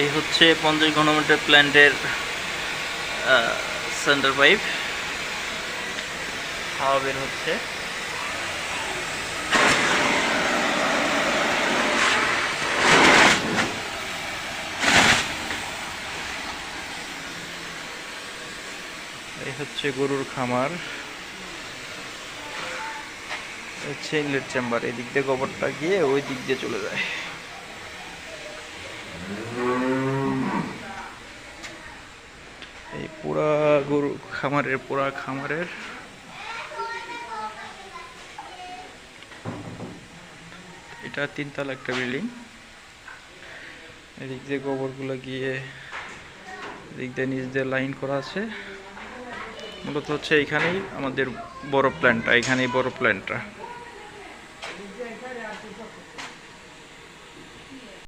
এই হচ্ছে পঞ্চাশ ঘনমিটার প্ল্যান্টের সেন্টার পাইপ হাওয়া বের হচ্ছে। এই হচ্ছে গরুর খামার। হচ্ছে ইনলেট চেম্বার এই দিক দিয়ে গোবরটা গিয়ে ওই দিক দিয়ে চলে যায়। এই পোড়া গরু খামারের, পোড়া খামারের। এটা তিনতলা একটা বিল্ডিং। এদিক দিয়ে গোবরগুলো গিয়ে, এদিক দিয়ে নিচ দিয়ে লাইন করা আছে। মূলত হচ্ছে এইখানেই আমাদের বড় প্ল্যানটা এখানেই বড় প্ল্যানটা।